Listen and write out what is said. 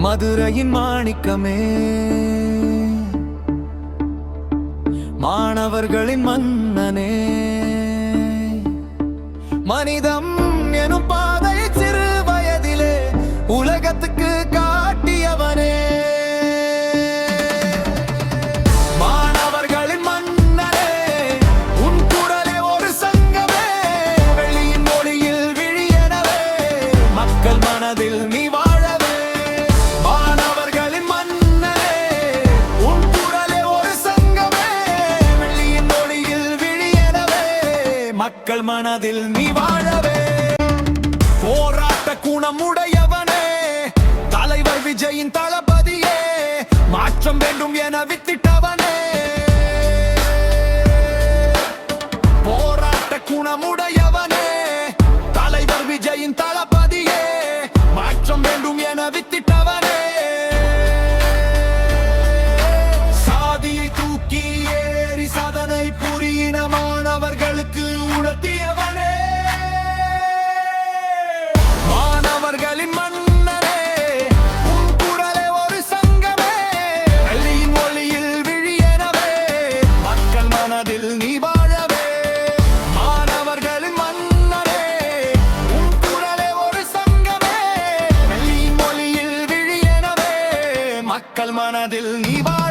மதுரையின் மாணிக்கமே. மாணவர்களின் மன்னனே. மனிதம் எனும் பாதை சிறு வயதிலே உலகத்துக்கு மக்கள் மனதில் நீ வாழவே. போராட்ட குணமுடையவனே. தலைவர் விஜயின் தளபதியே. மாற்றம் வேண்டும் என வித்திட்டவனே. மக்கள் மனதில் நீ வாழ